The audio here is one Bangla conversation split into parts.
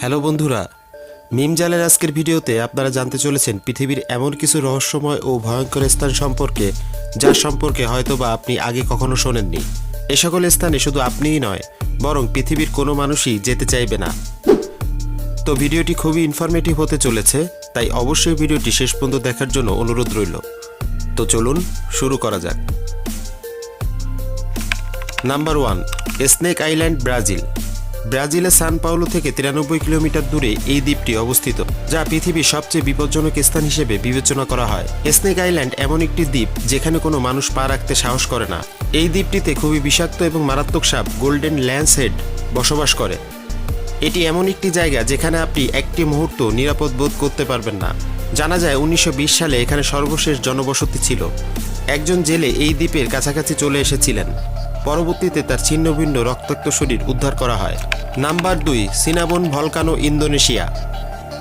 হ্যালো বন্ধুরা, মিম জালের আজকের ভিডিওতে আপনারা জানতে চলেছেন পৃথিবীর এমন কিছু রহস্যময় ও ভয়ঙ্কর স্থান সম্পর্কে যার সম্পর্কে হয়তোবা আপনি আগে কখনো শোনেননি। এ সকল স্থানে শুধু আপনিই নয়, বরং পৃথিবীর কোনো মানুষই যেতে চাইবে না। তো ভিডিওটি খুবই ইনফরমেটিভ হতে চলেছে, তাই অবশ্যই ভিডিওটি শেষ পর্যন্ত দেখার জন্য অনুরোধ রইল। তো চলুন, শুরু করা যাক। Number one, snake island, Brazil. ব্রাজিলের সান পাউলো থেকে তিরানব্বই কিলোমিটার দূরে এই দ্বীপটি অবস্থিত, যা পৃথিবীর সবচেয়ে বিপজ্জনক স্থান হিসেবে বিবেচনা করা হয়। স্নেক আইল্যান্ড এমন একটি দ্বীপ, যেখানে কোনো মানুষ পা রাখতে সাহস করে না। এই দ্বীপটিতে খুবই বিষাক্ত এবং মারাত্মক সাপ গোল্ডেন ল্যান্সহেড বসবাস করে। এটি এমন একটি জায়গা যেখানে আপনি একটি মুহূর্ত নিরাপদ বোধ করতে পারবেন না। জানা যায়, উনিশশো বিশ সালে এখানে সর্বশেষ জনবসতি ছিল। একজন জেলে এই দ্বীপের কাছাকাছি চলে এসেছিলেন। পরবর্তীতে তার ছিন্নভিন্ন রক্তাক্ত শরীর উদ্ধার করা হয়। নাম্বার দুই, Sinabung volcano Indonesia.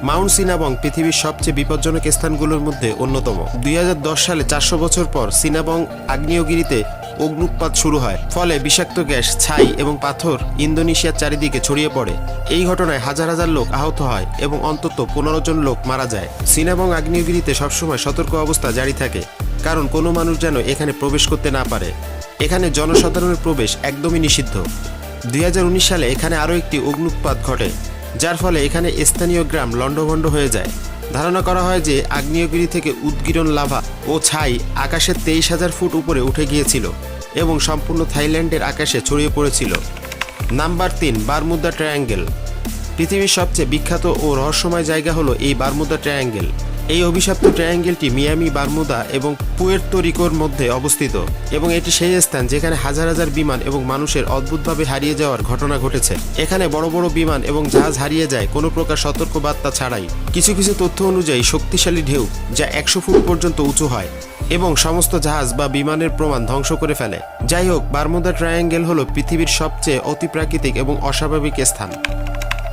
Mount Sinabung পৃথিবীর সবচেয়ে বিপজ্জনক স্থানগুলোর মধ্যে অন্যতম। দুই হাজার দশ সালে চারশো বছর পর সিনাবং আগ্নেয়গিরিতে অগ্নুৎপাত শুরু হয়। ফলে বিষাক্ত গ্যাস, ছাই এবং পাথর ইন্দোনেশিয়ার চারিদিকে ছড়িয়ে পড়ে। এই ঘটনায় হাজার হাজার লোক আহত হয় এবং অন্তত পনেরো জন লোক মারা যায়। সিনাবং আগ্নেয়গিরিতে সবসময় সতর্ক অবস্থা জারি থাকে, কারণ কোনো মানুষ যেন এখানে প্রবেশ করতে না পারে। এখানে জনসাধারণের প্রবেশ একদমই নিষিদ্ধ। দুই হাজার উনিশ সালে এখানে আরও একটি অগ্নুৎপাত ঘটে, যার ফলে এখানে স্থানীয় গ্রাম লণ্ডভণ্ড হয়ে যায়। ধারণা করা হয় যে আগ্নেয়গিরি থেকে উদ্গীরণ লাভা ও ছাই আকাশের তেইশ হাজার ফুট উপরে উঠে গিয়েছিল এবং সম্পূর্ণ থাইল্যান্ডের আকাশে ছড়িয়ে পড়েছিল। নাম্বার তিন, বারমুদা ট্রায়াঙ্গেল। পৃথিবীর সবচেয়ে বিখ্যাত ও রহস্যময় জায়গা হলো এই বারমুদা ট্রায়াঙ্গেল। এই অভিশপ্ত ট্রায়াঙ্গেলটি মিয়ামি, বারমুদা এবং পুয়ের্তো রিকোর মধ্যে অবস্থিত এবং এটি সেই স্থান যেখানে হাজার হাজার বিমান এবং মানুষের অদ্ভুতভাবে হারিয়ে যাওয়ার ঘটনা ঘটেছে। এখানে বড় বড় বিমান এবং জাহাজ হারিয়ে যায়, কোনো প্রকার সতর্ক বার্তা ছাড়াই। কিছু কিছু তথ্য অনুযায়ী শক্তিশালী ঢেউ যা একশো ফুট পর্যন্ত উঁচু হয় এবং সমস্ত জাহাজ বা বিমানের প্রমাণ ধ্বংস করে ফেলে। যাই হোক, বারমুদা ট্রায়াঙ্গেল হলো পৃথিবীর সবচেয়ে অতিপ্রাকৃতিক এবং অস্বাভাবিক স্থান।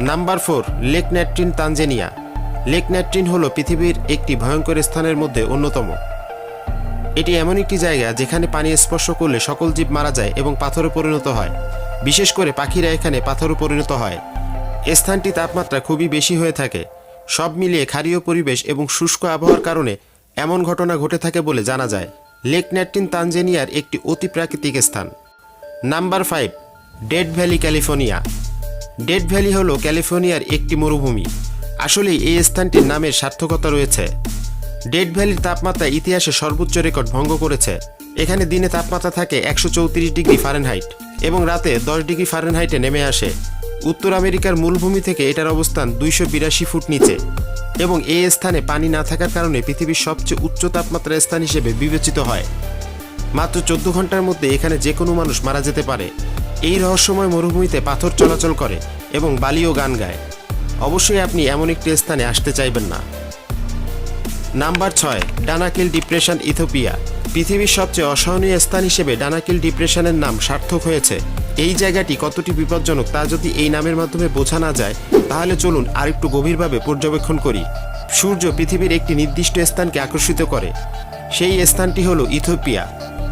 Number four, lake Natron, Tanzania. Lake Natron হলো পৃথিবীর একটি ভয়ঙ্কর স্থানের মধ্যে অন্যতম। এটি এমন একটি জায়গা যেখানে পানি স্পর্শ করলে সকল জীব মারা যায় এবং পাথরে পরিণত হয়। বিশেষ করে পাখিরা এখানে পাথরে পরিণত হয়। স্থানটি তাপমাত্রা খুবই বেশি হয়ে থাকে। সব মিলিয়ে ক্ষারীয় পরিবেশ এবং শুষ্ক আবহাওয়ার কারণে এমন ঘটনা ঘটে থাকে বলে জানা যায়। লেক ন্যাট্রিন তানজেনিয়ার একটি অতি প্রাকৃতিক স্থান। Number five, dead valley, California. Dead valley হলো ক্যালিফোর্নিয়ার একটি মরুভূমি। আসলে এই স্থানটির নামের সার্থকতা রয়েছে। ডেড ভ্যালির তাপমাত্রা ইতিহাসে সর্বোচ্চ রেকর্ড ভঙ্গ করেছে। এখানে দিনে তাপমাত্রা থাকে একশো চৌত্রিশ ডিগ্রি ফারেনহাইট এবং রাতে দশ ডিগ্রি ফারেনহাইটে নেমে আসে। উত্তর আমেরিকার মূলভূমি থেকে এটার অবস্থান দুইশো বিরাশি ফুট নিচে এবং এই স্থানে পানি না থাকার কারণে পৃথিবীর সবচেয়ে উচ্চ তাপমাত্রার স্থান হিসেবে বিবেচিত হয়। মাত্র চোদ্দ ঘণ্টার মধ্যে এখানে যে কোনো মানুষ মারা যেতে পারে। এই রহস্যময় মরুভূমিতে পাথর চলাচল করে এবং বালিও গান গায়। অবশ্যই আপনি এমন একটি স্থানে আসতে চাইবেন না। নাম্বার ছয়, ডানাকিল ডিপ্রেশন ইথোপিয়া। পৃথিবীর সবচেয়ে অসহনীয় স্থান হিসেবে ডানাকিল ডিপ্রেশনের নাম সার্থক হয়েছে। এই জায়গাটি কতটি বিপজ্জনক তা যদি এই নামের মাধ্যমে বোঝা না যায়, তাহলে চলুন আরেকটু গভীরভাবে পর্যবেক্ষণ করি। সূর্য পৃথিবীর একটি নির্দিষ্ট স্থানকে আকর্ষিত করে। সেই স্থানটি হলো ইথোপিয়া।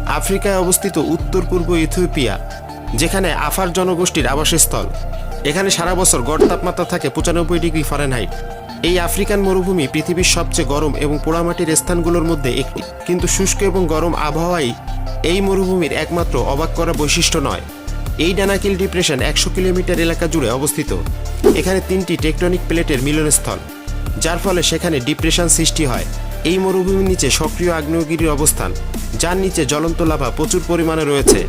আফ্রিকায় অবস্থিত উত্তর পূর্ব ইথিওপিয়া যেখানে আফার জনগোষ্ঠীর আবাসস্থল। এখানে সারা বছর গড় তাপমাত্রা থাকে পঁচানব্বই ডিগ্রি ফারেনহাইট। এই আফ্রিকান মরুভূমি পৃথিবীর সবচেয়ে গরম এবং পোড়ামাটির স্থানগুলোর মধ্যে একটি। কিন্তু শুষ্ক এবং গরম আবহাওয়াই এই মরুভূমির একমাত্র অবাক করা বৈশিষ্ট্য নয়। এই ডানাকিল ডিপ্রেশন একশো কিলোমিটার এলাকা জুড়ে অবস্থিত। এখানে তিনটি টেকটনিক প্লেটের মিলনস্থল, যার ফলে সেখানে ডিপ্রেশন সৃষ্টি হয়। এই মরুভূমির নিচে সক্রিয় আগ্নেয়গিরির অবস্থান, যার নিচে জ্বলন্ত লাভা প্রচুর পরিমাণে রয়েছে।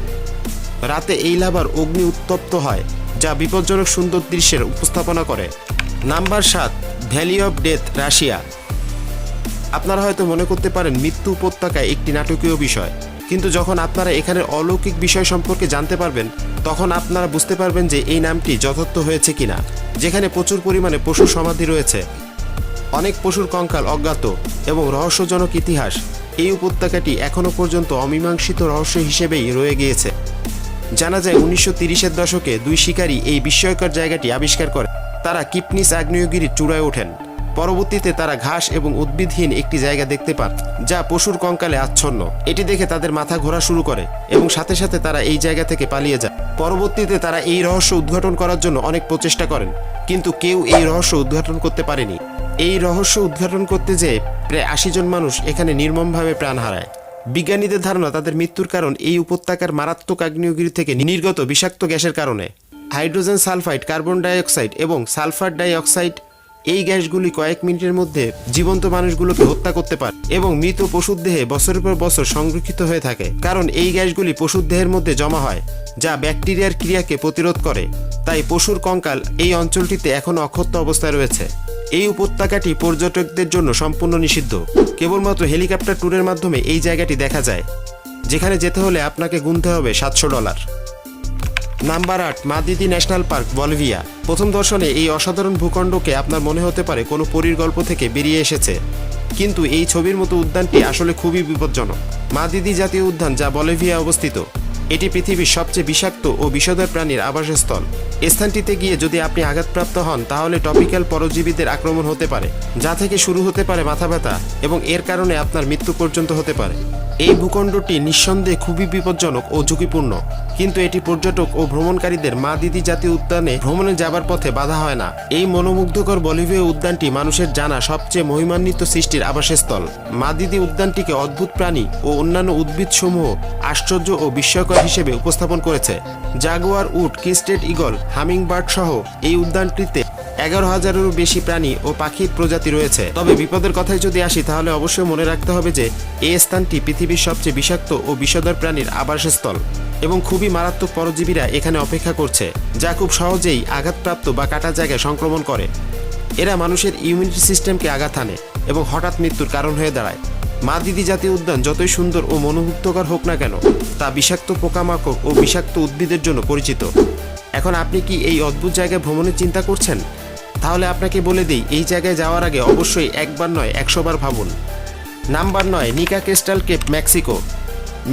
রাতে এই লাভার অগ্নি উত্তপ্ত হয়। যা বিপজ্জনক সুন্দর দৃশ্যের উপস্থাপনা করে। নাম্বার সাত, ভ্যালি অফ ডেথ, রাশিয়া। আপনারা হয়তো মনে করতে পারেন, মৃত্যু উপত্যকায় একটি নাটকীয় বিষয়। কিন্তু যখন আপনারা এখানের অলৌকিক বিষয় সম্পর্কে জানতে পারবেন, তখন আপনারা বুঝতে পারবেন যে এই নামটি যথার্থ হয়েছে কিনা। যেখানে প্রচুর পরিমাণে পশুর সমাধি রয়েছে। অনেক পশুর কঙ্কাল অজ্ঞাত এবং রহস্যজনক ইতিহাস এই উপত্যকাটি এখনও পর্যন্ত অমীমাংসিত রহস্য হিসেবেই রয়ে গিয়েছে। জানা যায় উনিশশো তিরিশের দশকে দুই শিকারী এই বিস্ময়কর জায়গাটি আবিষ্কার করে। তারা কিপনিস আগ্নেয়গিরির চূড়ায় ওঠেন। পরবর্তীতে তারা ঘাস এবং উদ্ভিদহীন একটি জায়গা দেখতে পান, যা পশুর কঙ্কালে আচ্ছন্ন। এটি দেখে তাদের মাথা ঘোরা শুরু করে এবং সাথে সাথে তারা এই জায়গা থেকে পালিয়ে যায়। পরবর্তীতে তারা এই রহস্য উদ্ঘাটন করার জন্য অনেক প্রচেষ্টা করেন, কিন্তু কেউ এই রহস্য উদ্ঘাটন করতে পারেনি। এই রহস্য উদ্ঘাটন করতে যেয়ে প্রায় আশি জন মানুষ এখানে নির্মমভাবে প্রাণ হারায়। বিজ্ঞানীদের ধারণা তাদের মৃত্যুর কারণ এই উপত্যকার মারাত্মক আগ্নেয়গিরি থেকে নির্গত বিষাক্ত গ্যাসের কারণে। হাইড্রোজেন সালফাইড, কার্বন ডাইঅক্সাইড এবং সালফার ডাইঅক্সাইড এই গ্যাসগুলি কয়েক মিনিটের মধ্যে জীবন্ত মানুষগুলোকে হত্যা করতে পারে এবং মৃত পশুর দেহে বছরের পর বছর সংরক্ষিত হয়ে থাকে। কারণ এই গ্যাসগুলি পশুর দেহের মধ্যে জমা হয়, যা ব্যাকটেরিয়ার ক্রিয়াকে প্রতিরোধ করে। তাই পশুর কঙ্কাল এই অঞ্চলটিতে এখনও অক্ষত অবস্থায় রয়েছে। এই উপত্যকাটি পর্যটকদের জন্য সম্পূর্ণ নিষিদ্ধ। কেবলমাত্র হেলিকপ্টার ট্যুরের মাধ্যমে এই জায়গাটি দেখা যায়। যেখানে যেতে হলে আপনাকে গুনতে হবে সাতশো ডলার। নাম্বার আট মাদিদি ন্যাশনাল পার্ক, বলভিয়া। প্রথম দর্শনে এই অসাধারণ ভূখণ্ডকে আপনার মনে হতে পারে কোনো পরীর গল্প থেকে বেরিয়ে এসেছে। কিন্তু এই ছবির মতো উদ্যানটি আসলে খুবই বিপজ্জনক। মাদিদি জাতীয় উদ্যান যা বলিভিয়া অবস্থিত। এটি পৃথিবীর সবচেয়ে বিষাক্ত ও বিষধর প্রাণীর আবাসস্থল। স্থানটিতে গিয়ে যদি আপনি আঘাতপ্রাপ্ত হন, তাহলে টপিক্যাল পরজীবীদের আক্রমণ হতে পারে, যা থেকে শুরু হতে পারে মাথা ব্যথা এবং এর কারণে আপনার মৃত্যু পর্যন্ত হতে পারে। এই ভূখণ্ডটি নিঃসন্দেহে খুবই বিপজ্জনক ও ঝুঁকিপূর্ণ, কিন্তু এটি পর্যটক ও ভ্রমণকারীদের মা দিদি জাতীয় উদ্যানে ভ্রমণে যাবার পথে বাধা হয় না। এই মনোমুগ্ধকর বলিভিয়া উদ্যানটি মানুষের জানা সবচেয়ে মহিমান্বিত সৃষ্টির আবাসস্থল। মা দিদি উদ্যানটিকে অদ্ভুত প্রাণী ও অন্যান্য উদ্ভিদসমূহ আশ্চর্য ও বিস্ময়কর হিসেবে উপস্থাপন করেছে। জাগুয়ার, উট, কিস্টেড ইগল, হামিংবার্ড সহ এই উদ্যানটিতে এগারো হাজারেরও বেশি প্রাণী ও পাখির প্রজাতি রয়েছে। তবে বিপদের কথায় যদি আসি, তাহলে অবশ্যই মনে রাখতে হবে যে এই স্থানটি পৃথিবীর সবচেয়ে বিষাক্ত ও বিষধর প্রাণীর আবাসস্থল এবং খুবই মারাত্মক পরজীবীরা এখানে অপেক্ষা করছে, যা খুব সহজেই আঘাতপ্রাপ্ত বা কাটা জায়গায় সংক্রমণ করে। এরা মানুষের ইমিউনিটি সিস্টেমকে আঘাত আনে এবং হঠাৎ মৃত্যুর কারণ হয়ে দাঁড়ায়। মা দিদি জাতীয় উদ্যান যতই সুন্দর ও মনোমুগ্ধকর হোক না কেন, তা বিষাক্ত পোকামাকড় ও বিষাক্ত উদ্ভিদের জন্য পরিচিত। এখন আপনি কি এই অদ্ভুত জায়গায় ভ্রমণের চিন্তা করছেন? তাহলে আপনাকে বলে দিই, এই জায়গায় যাওয়ার আগে অবশ্যই একবার নয় একশোবার ভাবুন। নাম্বার নয়, নিকা ক্রিস্টাল কেপ, মেক্সিকো।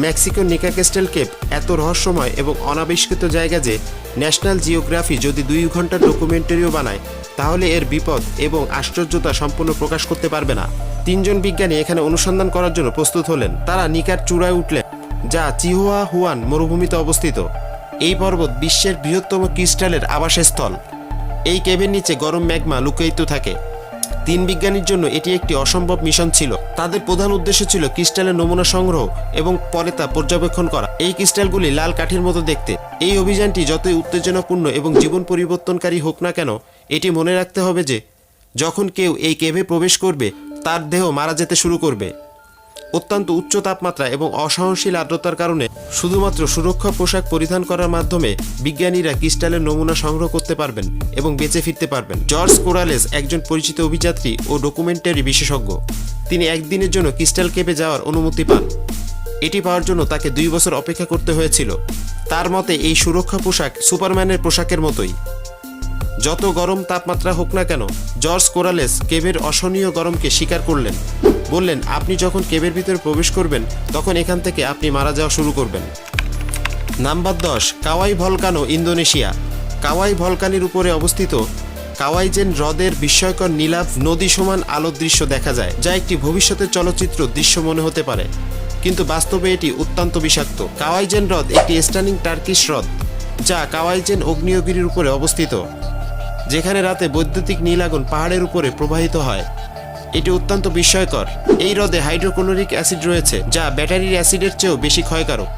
মেক্সিকোর নিকা ক্রিস্টাল কেপ এত রহস্যময় এবং অনাবিষ্কৃত জায়গা যে ন্যাশনাল জিওগ্রাফি যদি দুই ঘণ্টার ডকুমেন্টারিও বানায় তাহলে এর বিপদ এবং আশ্চর্যতা সম্পূর্ণ প্রকাশ করতে পারবে না। তিনজন বিজ্ঞানী এখানে অনুসন্ধান করার জন্য প্রস্তুত হলেন। তারা নিকার চূড়ায় উঠলেন, যা চিহুয়া হুয়ান মরুভূমিতে অবস্থিত। এই পর্বত বিশ্বের বৃহত্তম ক্রিস্টালের আবাসস্থল। এই কেবের নিচে গরম ম্যাগমা লুকায়িত থাকে। তিন বিজ্ঞানীর জন্য এটি একটি অসম্ভব মিশন ছিল। তাদের প্রধান উদ্দেশ্য ছিল ক্রিস্টালের নমুনা সংগ্রহ এবং পরে তা পর্যবেক্ষণ করা। এই ক্রিস্টালগুলি লাল কাঠের মতো দেখতে। এই অভিযানটি যতই উত্তেজনাপূর্ণ এবং জীবন পরিবর্তনকারী হোক না কেন এটি মনে রাখতে হবে যে, যখন কেউ এই কেভে প্রবেশ করবে, তার দেহ মারা যেতে শুরু করবে। অত্যন্ত উচ্চ তাপমাত্রা এবং অসহনশীল আর্দ্রতার কারণে শুধুমাত্র সুরক্ষা পোশাক পরিধান করার মাধ্যমে বিজ্ঞানীরা ক্রিস্টালের নমুনা সংগ্রহ করতে পারবেন এবং বেঁচে ফিরতে পারবেন। জর্জ কোরালেস একজন পরিচিত অভিযাত্রী ও ডকুমেন্টারি বিশেষজ্ঞ। তিনি একদিনের জন্য ক্রিস্টাল কেপে যাওয়ার অনুমতি পান। এটি পাওয়ার জন্য তাকে দুই বছর অপেক্ষা করতে হয়েছিল। তার মতে, এই সুরক্ষা পোশাক সুপারম্যানের পোশাকের মতোই। যত গরম তাপমাত্রা হোক না কেন, জর্জ কোরালেস কেবের অসহনীয় গরমকে স্বীকার করলেন। বললেন, আপনি যখন কেবের ভিতরে প্রবেশ করবেন, তখন এখান থেকে আপনি মারা যাওয়া শুরু করবেন। নাম্বার দশ, কাওয়াই ভলকানো, ইন্দোনেশিয়া। কাওয়াই ভলকানির উপরে অবস্থিত কাওয়াইজেন হ্রদের বিস্ময়কর নীলাভ নদী সমান আলোর দৃশ্য দেখা যায়, যা একটি ভবিষ্যতের চলচ্চিত্র দৃশ্য মনে হতে পারে। কিন্তু বাস্তবে এটি অত্যন্ত বিষাক্ত। কাওয়াইজেন হ্রদ একটি স্টানিং টার্কিশ হ্রদ, যা কাওয়াইজেন অগ্নিয়গিরির উপরে অবস্থিত। যেখানে রাতে বৈদ্যুতিক নীল আগুন পাহাড়ের উপরে প্রবাহিত হয়। এটি অত্যন্ত বিস্ময়কর। এই হ্রদে হাইড্রোক্লোরিক অ্যাসিড রয়েছে, যা ব্যাটারির অ্যাসিডের চেয়েও বেশি ক্ষয়কারক।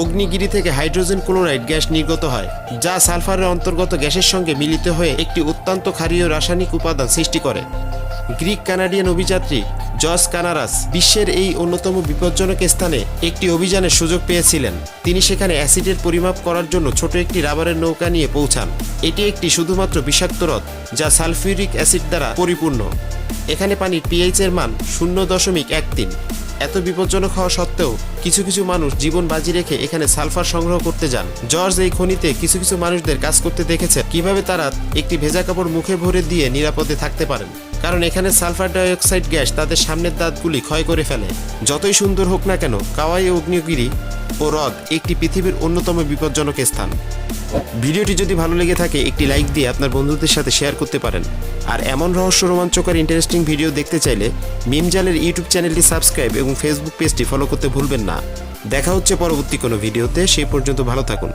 অগ্নিগিরি থেকে হাইড্রোজেন ক্লোরাইড গ্যাস নির্গত হয়, যা সালফারের অন্তর্গত গ্যাসের সঙ্গে মিলিত হয়ে একটি অত্যন্ত ক্ষারীয় রাসায়নিক উপাদান সৃষ্টি করে। গ্রিক কানাডিয়ান অভিযাত্রী জর্জ কানারাস বিশ্বের এই অন্যতম বিপজ্জনক স্থানে একটি অভিযানের সুযোগ পেয়েছিলেন। তিনি সেখানে অ্যাসিডের পরিমাপ করার জন্য ছোট একটি রাবারের নৌকা নিয়ে পৌঁছান। এটি একটি শুধুমাত্র বিষাক্ত হ্রদ, যা সালফিউরিক অ্যাসিড দ্বারা পরিপূর্ণ। এখানে পানির পিএইচ এর মান শূন্য দশমিক এক তিন। এত বিপজ্জনক হওয়া সত্ত্বেও কিছু কিছু মানুষ জীবন বাজি রেখে এখানে সালফার সংগ্রহ করতে যান। জর্জ এই খনিতে কিছু কিছু মানুষদের কাজ করতে দেখেছে কীভাবে তারা একটি ভেজা কাপড় মুখে ভরে দিয়ে নিরাপদে থাকতে পারেন। কারণ এখানে সালফার ডাইঅক্সাইড গ্যাস তাদের সামনের দাঁতগুলি ক্ষয় করে ফেলে। যতই সুন্দর হোক না কেন, কাওয়াই, অগ্নিগিরি ও হ্রদ একটি পৃথিবীর অন্যতম বিপজ্জনক স্থান। ভিডিওটি যদি ভালো লেগে থাকে, একটি লাইক দিয়ে আপনার বন্ধুদের সাথে শেয়ার করতে পারেন। আর এমন রহস্য রোমাঞ্চকর ইন্টারেস্টিং ভিডিও দেখতে চাইলে মিমজালের ইউটিউব চ্যানেলটি সাবস্ক্রাইব এবং ফেসবুক পেজটি ফলো করতে ভুলবেন না। দেখা হচ্ছে পরবর্তী কোনো ভিডিওতে, সেই পর্যন্ত ভালো থাকুন।